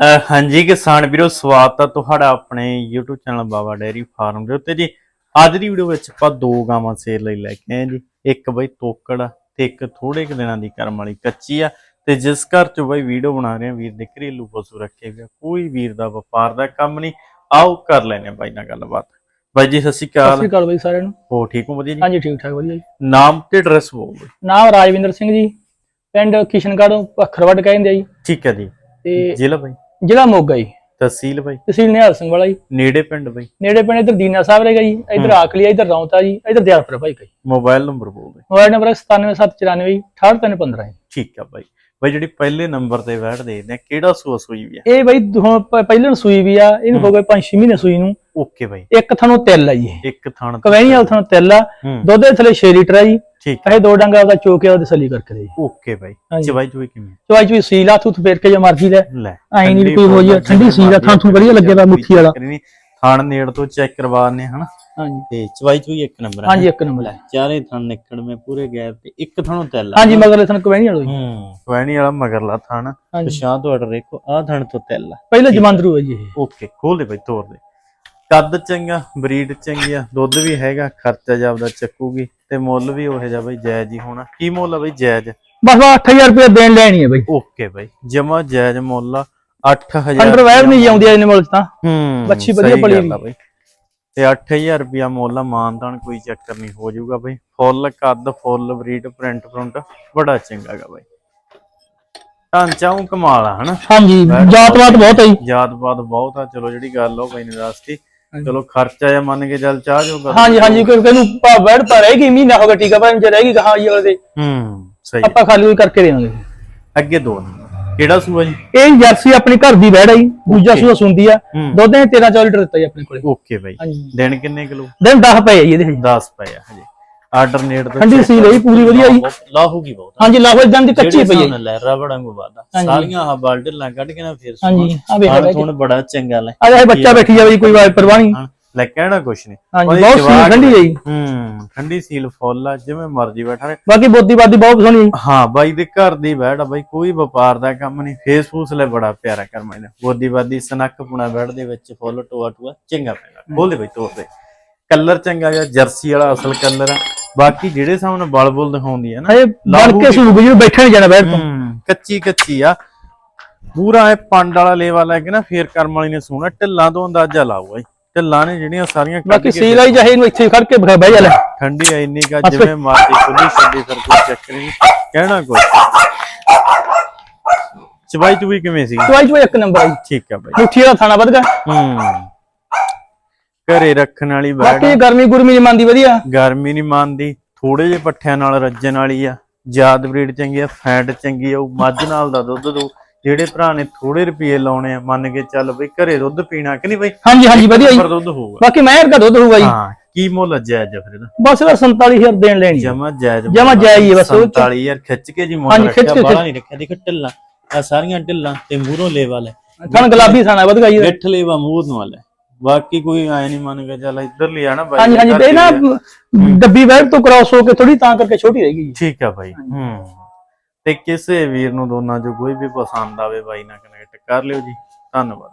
ਹਾਂਜੀ ਕਿਸਾਨ ਵੀਰੋ ਸਵਾਗਤ ਹੈ ਤੁਹਾਡਾ ਆਪਣੇ YouTube channel Baba dairy farm ਦੇ ਉੱਤੇ ਜੀ। ਅੱਜ ਦੀ ਵੀਡੀਓ ਵਿੱਚ ਆਪਾਂ ਦੋ ਗਾਵਾਂ ਸੇਲ ਲਈ ਲੈ ਕੇ ਆਏ ਜੀ। ਇੱਕ ਬਈ ਤੋਕੜ ਆ ਤੇ ਇੱਕ ਥੋੜੇ ਕੁ ਦਿਨਾਂ ਦੀ ਕਰਮ ਵਾਲੀ ਕੱਚੀ ਆ। ਤੇ ਜਿਸ ਘਰ ਚ ਬਈ ਵੀਡੀਓ ਬਣਾ ਰਹੇ ਆ ਵੀਰ ਦੇ ਘਰੇਲੂ ਪਸ਼ੂ ਰੱਖੇ ਹੋਏ ਆ। ਕੋਈ ਵੀਰ ਦਾ ਵਪਾਰ ਦਾ ਕੰਮ ਨਹੀਂ। ਆਓ ਕਰ ਲੈਨੇ ਆ ਬਾਈ ਨਾਲ ਗੱਲਬਾਤ। ਬਾਈ ਜੀ ਸਤਿ ਸ਼੍ਰੀ ਸਤਿ ਅਕਾਲ ਸ਼੍ਰੀ ਅਕਾਲ ਬਾਈ ਸਾਰਿਆਂ ਨੂੰ। ਹੋ ਠੀਕ ਹੋ? ਵਧੀਆ ਜੀ? ਹਾਂਜੀ ਠੀਕ ਠਾਕ ਵਧੀਆ ਜੀ। ਨਾਮ ਤੇ ਐਡਰੈਸ ਬੋਲ। ਨਾਮ ਰਾਜਵਿੰਦਰ ਸਿੰਘ ਜੀ। ਪਿੰਡ ਕਿਸ਼ਨਗੜ੍ਹ ਪੱਖਰਵੱਡ ਕਹਿੰਦੇ ਆ ਜੀ। ਠੀਕ ਹੈ ਜੀ। ਤੇ ਜ਼ਿਲ੍ਹਾ ਬਾਈ। ਜ਼ਿਲ੍ਹਾ ਮੋਗਾ ਜੀ। ਤਹਿਸੀਲ ਬਾਈ। ਤਹਿਸੀਲ ਨਿਹਾਲ ਸਿੰਘ ਵਾਲਾ ਜੀ। ਨੇੜੇ ਪਿੰਡ ਬਾਈ। ਨੇੜੇ ਪਿੰਡ ਇਧਰ ਦੀਨਾ ਸਾਹਿਬ ਰਹੇਗਾ ਜੀ। ਇਧਰ ਆਕਲੀ ਇਧਰ ਰੌਂਤਾ ਜੀ। ਇਧਰ ਦਿਆਲਪੁਰ ਭਾਈ ਕਾ ਜੀ ਮੋਬਾਈਲ ਨੰਬਰ ਬੋਲ ਦਿਓ। ਮੋਬਾਈਲ ਨੰਬਰ ਹੈ 97794 68315 ਜੀ। ਠੀਕ ਆ ਬਾਈ। ਬਾਈ ਜਿਹੜੀ ਪਹਿਲੇ ਨੰਬਰ ਤੇ ਬੈਠ ਦੇ ਨੇ ਕਿਹੜਾ ਸੂਆ ਸੂਈ ਵੀ ਆ? ਇਹ ਬਾਈ ਪਹਿਲੇ ਨੂੰ ਸੂਈ ਵੀ ਆ ਇਹਨੂੰ ਹੋ। ਗਏ 5-6 ਮਹੀਨੇ ਸੂਈ ਨੂੰ। Okay bye. ਇੱਕ ਥਣੋਂ ਤਿੱਲ ਆ ਜੀ ਇੱਕ ਥਣ ਕਵੈਣੀ ਵਾਲਾ ਥਣੋਂ ਤਿੱਲ ਆ। ਦੁੱਧ ਦੇ ਥੱਲੇ 6 ਲੀਟਰ ਆ ਜੀ। ਠੀਕ ਇਹ ਦੋ ਡੰਗਾ ਉਹਦਾ ਚੋਕੇ ਉਹਦੇ ਸਲੀ ਕਰਕੇ ਦੇ। ਜੀ ਓਕੇ ਹਾਂਜੀ। ਚਵਾਈ ਚੁਈ ਕਿਵੇਂ? ਚਵਾਈ ਚੋਈ ਸੀਲ ਆ ਤੂੰ ਫੇਰ ਕੇ ਜੇ ਮਰਜ਼ੀ ਲੈ। ਐਂ ਨੀ ਵੀ ਠੰਡੀ ਕੋਈ ਹੋ ਫੁੱਲ ਠੰਡੀ ਸੀਲ ਆ, ਥਾਂ ਥੂੰ ਵਧੀਆ ਲੱਗੇ ਵਾ ਮੁੱਠੀ ਵਾਲਾ। ਥਣ ਨੇੜ ਤੋਂ ਚੈੱਕ ਕਰਵਾਣੇ ਹਨਾ? ਹਾਂਜੀ। ਤੇ ਚਵਾਈ ਚੁਈ ਇੱਕ ਨੰਬਰ ਆ ਹਾਂਜੀ ਇੱਕ ਨੰਬਰ ਹੈ ਚਾਰੇ ਥਣ ਨਿਕੜਵੇਂ ਪੂਰੇ ਗੈਪ ਤੇ ਇੱਕ ਥਣੋਂ ਤਿੱਲ ਆ। ਹਾਂਜੀ ਮਗਰਲੇ ਥਣ ਕਵੈਣੀ ਵਾਲਾ ਜੀ ਹੂੰ ਕਵੈਣੀ ਵਾਲਾ ਮਗਰਲਾ ਥਣ। ਪਛਾਂ ਤੋਂ ਆਰਡਰ ਦੇਖੋ ਆਹ ਥਣ ਤੋਂ ਤਿੱਲ ਆ। ਪਹਿਲੇ ਜਮਾਂਦਰੂ ਹੈ ਜੀ ਇਹ। ਓਕੇ ਖੋਲ ਦੇ ਬਾਈ ਤੋੜ ਦੇ। ਕੱਦ ਚੰਗਾ ਬਰੀਡ ਚੰਗੀ ਆ ਦੁੱਧ ਵੀ ਹੈਗਾ ਖਰਚਾ ਜਾਪਦਾ ਚੱਕੂਗੀ। ਤੇ ਮੁੱਲ ਵੀ ਉਹੋ ਜਿਹਾ ਬਾਈ ਜਾਇਜ਼ ਹੀ ਹੋਣਾ। ਕੀ ਮੁੱਲ ਆ ਬਾਈ ਜਾਇਜ਼? ਬਸ ਬਸ 8000 ਰੁਪਏ ਦੇਣ ਲੈਣੀ ਹੈ ਬਈ। ਓਕੇ ਬਾਈ ਜਮਾ ਜਾਇਜ਼ ਮੁੱਲ ਆ 8000 ਅੰਡਰਵੈਰ ਨਹੀਂ ਆਉਂਦੀ ਇਹਨੇ ਮੁੱਲ ਤਾਂ। ਹੂੰ ਬੱਚੀ ਵਧੀਆ ਪਲੀ ਬਾਈ। ਤੇ 8000 ਰੁਪਿਆ ਮੁੱਲ ਆ ਮਾਨਦਾਨ ਕੋਈ ਚੱਕਰ ਨਹੀਂ ਹੋ ਜਾਊਗਾ ਬਾਈ। ਫੁੱਲ ਕੱਦ ਫੁੱਲ ਬਰੀਡ ਪ੍ਰਿੰਟ ਪ੍ਰਿੰਟ ਬੜਾ ਚੰਗਾ ਗਾ ਬਾਈ। ਢਾਂਚਾ ਉਹ ਕਮਾਲ ਆ ਹਨਾ? ਹਾਂਜੀ ਜਾਤਵਾਤ ਬਹੁਤ ਹੈ ਜੀ। ਜਾਤਪਾਤ ਬਹੁਤ ਆ ਚਲੋ ਜਿਹੜੀ ਗੱਲ ਉਹ ਬਾਈ ਨੇ ਦੱਸਤੀ ਚਲੋ ਖਰਚਾ ਜਾਂ ਮੰਨ ਕੇ ਚੱਲ ਚਾਹ ਜਾਊਗਾ ਹਾਂਜੀ ਹਾਂਜੀ ਕੋਈ ਕਿਹਨੂੰ ਭਾ ਬੈਠ ਤਾਂ ਰਹੇਗੀ ਮਹੀਨਾ ਹੋ ਗਿਆ ਟੀਕਾ ਪਰ ਜੇ ਰਹੇਗੀ ਕਹਾਂ ਜੀ ਉਹਦੇ ਹੂੰ ਸਹੀ। ਆਪਾਂ ਖਾਲੀ ਹੋਈ ਕਰਕੇ ਦੇਵਾਂਗੇ। ਅੱਗੇ ਦੋ ਕਿਹੜਾ ਸੂਆ ਜੀ? ਇਹ ਜਰਸੀ ਆਪਣੀ ਘਰ ਦੀ ਹੈ ਜੀ ਦੂਜਾ ਸੂਆ ਸੁੰਦੀ ਆ। ਦੁੱਧ ਨੇ 13 14 ਲੀਟਰ ਦਿੱਤਾ ਜੀ ਆਪਣੇ ਕੋਲੇ। Okay bye. ਦਿਨ ਕਿੰਨੇ ਕਿਲੋ? ਦਿਨ 10 ਪਏ ਆ ਜੀ ਇਹਦੇ 10 ਪਏ ਆ ਹਜੇ। ਆਰਡਰ ਨੇੜ ਤੋਂ ਠੰਡੀ ਸੀ ਲਈ ਪੂਰੀ ਵਧੀਆ ਜੀ। ਲਾਹੂਗੀ ਬਹੁਤ। ਹਾਂਜੀ ਲਾਹੌਰ ਇਦਾਂ ਦੀ ਕੱਚੀ ਪਈ ਹੈ ਜੀ। ਲਹਿਰਾ ਬੜਾ ਵਾਦਾ। ਸਾਰੀਆਂ ਆਹ ਬਾਲਟਲਾਂ ਕੱਢ ਕੇ ਨਾ ਫਿਰ ਹਾਂਜੀ ਆ ਵੇਖ ਲੈ ਹੁਣ ਬੜਾ ਚੰਗਾ ਲੈ। ਆ ਇਹ ਬੱਚਾ ਬੈਠੀ ਜਾਵੇ ਕੋਈ ਪਰਵਾਹ ਨਹੀਂ ਲੈ ਕਹਿਣਾ ਕੁਛ ਨਹੀਂ ਹਾਂਜੀ ਬਹੁਤ ਜਵਾਕ ਸੀ ਠੰਡੀ ਹੈ ਜੀ। ਹੂੰ ਠੰਡੀ ਸੀਲ ਫੁੱਲ ਆ ਜਿਵੇਂ ਮਰਜ਼ੀ ਬੈਠਾ ਰਹੇ। ਬਾਕੀ ਬੋਦੀ ਬਾਦੀ ਬਹੁਤ ਸੋਹਣੀ ਹੈ ਬਾਈ ਦੇ ਘਰ ਦੀ ਬੈਠ ਆ ਬਾਈ ਕੋਈ ਵਪਾਰ ਦਾ ਕੰਮ ਨਹੀਂ ਫੇਸ ਫੂਸ ਲੈ ਬੜਾ ਪਿਆਰਾ ਕਰਮਾ ਇਹਦਾ ਬੋਦੀ ਬਾਦੀ ਸਨੱਕ ਪੁਣਾ ਬੈਠ ਦੇ ਵਿੱਚ ਫੁੱਲ ਟੋਆ ਟੋਆ ਚੰਗਾ ਪੈਗਾ ਖੋਲ ਦੇ ਬਾਈ ਤੋੜ ਦੇ। ਕਲਰ ਚੰਗਾ ਗਿਆ ਜਰਸੀ ਵਾਲਾ ਅਸਲ ਕਲਰ ਆ। ਬਾਕੀ ਜਿਹੜੇ ਸਾਹਮਣੇ ਬਲ ਬੁਲ ਦਿਖਾਉਂਦੀ ਆ ਨਾ ਹਜੇ ਬਣ ਕੇ ਸੂਬ ਜੀ ਬੈਠਾ ਨਹੀਂ ਜਾਣਾ ਬੈਠ ਤੋਂ। ਹੂੰ ਕੱਚੀ ਕੱਚੀ ਆ। ਪੂਰਾ ਇਹ ਪੰਡ ਵਾਲਾ ਲੇਵਾ ਲੈ ਕੇ ਨਾ ਫੇਰ ਕਰਮ ਵਾਲੀ ਨੇ ਸੋਣਾ ਢਿੱਲਾਂ ਤੋਂ ਅੰਦਾਜ਼ਾ ਲਾਊਗਾ ਜੀ ਢਿੱਲਾਂ ਨੇ ਜਿਹੜੀਆਂ ਸਾਰੀਆਂ ਬਾਕੀ ਸੀਲ ਆਈ ਚਾਹੇ ਇਹਨੂੰ ਇੱਥੇ ਖੜ ਕੇ ਬਹਿ ਜਾ ਲੈ। ਠੰਡੀ ਆ ਇੰਨੀ ਕਾ ਜਿਵੇਂ ਮਾਰਦੀ ਖੁੱਲੀ ਛੱਡੀ ਫਿਰ ਕੋਈ ਚੱਕਰ ਨਹੀਂ। ਕਹਿਣਾ ਕੁਛ ਚਵਾਈ ਚੁਈ ਕਿਵੇਂ ਸੀ ਚਵਾਈ ਚਵਾਈ ਇੱਕ ਨੰਬਰ ਆਈ ਠੀਕ ਆ ਬਾਈ। ਮੁੱਠੀ ਵਾਲਾ ਥਾਣਾ ਵੱਧ ਗਿਆ। ਹੂੰ। ਘਰੇ ਰੱਖਣ ਵਾਲੀ ਬੈੜ ਬਾਕੀ ਗਰਮੀ ਗੁਰਮੀ ਨਹੀਂ ਮੰਨਦੀ ਵਧੀਆ। ਗਰਮੀ ਨਹੀਂ ਮੰਨਦੀ ਥੋੜੇ ਜਿਹੇ ਪੱਠਿਆਂ ਨਾਲ ਰੱਜਣ ਵਾਲੀ ਆ। ਜਾਦ ਬਰੀਡ ਚੰਗੀ ਆ ਫੈਟ ਚੰਗੀ ਆ ਉਹ ਮੱਝ ਨਾਲ ਦਾ ਦੁੱਧ ਦੋ ਜਿਹੜੇ ਭਰਾ ਨੇ ਥੋੜੇ ਰੁਪਏ ਲਾਉਣੇ ਆ ਮੰਨ ਕੇ ਚੱਲ ਬਈ ਘਰੇ ਦੁੱਧ ਪੀਣਾ ਕਿ ਨਹੀਂ ਬਈ? ਹਾਂਜੀ ਹਾਂਜੀ ਵਧੀਆ ਜੀ। ਪਰ ਦੁੱਧ ਹੋਊਗਾ। ਬਾਕੀ ਮਹਿਰ ਦਾ ਦੁੱਧ ਹੋਊਗਾ ਜੀ। ਹਾਂ ਕੀ ਮੁੱਲ ਜਾਇਜ਼ ਆ ਫਿਰ ਇਹਦਾ? ਬਸ ਇਹਦਾ 47000 ਦੇਣ ਲੈਣੀ ਜਮਾ ਜਾਇਜ਼ ਜਮਾਂ ਜਾਇਜ਼ ਹੀ ਬਸ ਉਹ ਚ। 47000 ਖਿੱਚ ਕੇ ਜੀ ਮੁੱਲ ਰੱਖਿਆ ਬਾਹਲਾ ਨਹੀਂ ਰੱਖਿਆ। ਦੇਖ ਢਿੱਲਾਂ ਆ ਸਾਰੀਆਂ ਢਿੱਲਾਂ ਤੇ ਮੂਹਰੋਂ ਲੇਵਲ ਹੈ ਥਣ ਗੁਲਾਬੀ ਥਾਣਾ ਵੱਧ ਗਿਆ ਜੀ। ਗਿੱਠ ਲੇਵਾ ਮੂੰਹ ਨੂੰ ਵਾਲਾ। ਬਾਕੀ ਕੋਈ ਆਏ ਨਹੀਂ ਮੰਨ ਕੇ ਚੱਲ ਇੱਧਰ ਲਈ ਆ ਨਾ ਬਾਈ ਹਾਂਜੀ ਹਾਂਜੀ ਤੇ ਨਾ। ਡੱਬੀ ਬੈਗ ਤੋਂ ਕ੍ਰਾਸ ਹੋ ਕੇ ਥੋੜੀ ਤਾਂ ਕਰਕੇ ਛੋਟੀ ਰਹਿ ਗਈ ਜੀ। ਠੀਕ ਆ ਬਾਈ ਹੂੰ। ਤੇ ਕਿਸੇ ਵੀਰ ਨੂੰ ਦੋਨਾਂ ਚੋਂ ਕੋਈ ਵੀ ਪਸੰਦ ਆਵੇ ਬਾਈ ਨਾਲ ਕਨੈਕਟ ਕਰ ਲਿਓ ਜੀ। ਧੰਨਵਾਦ।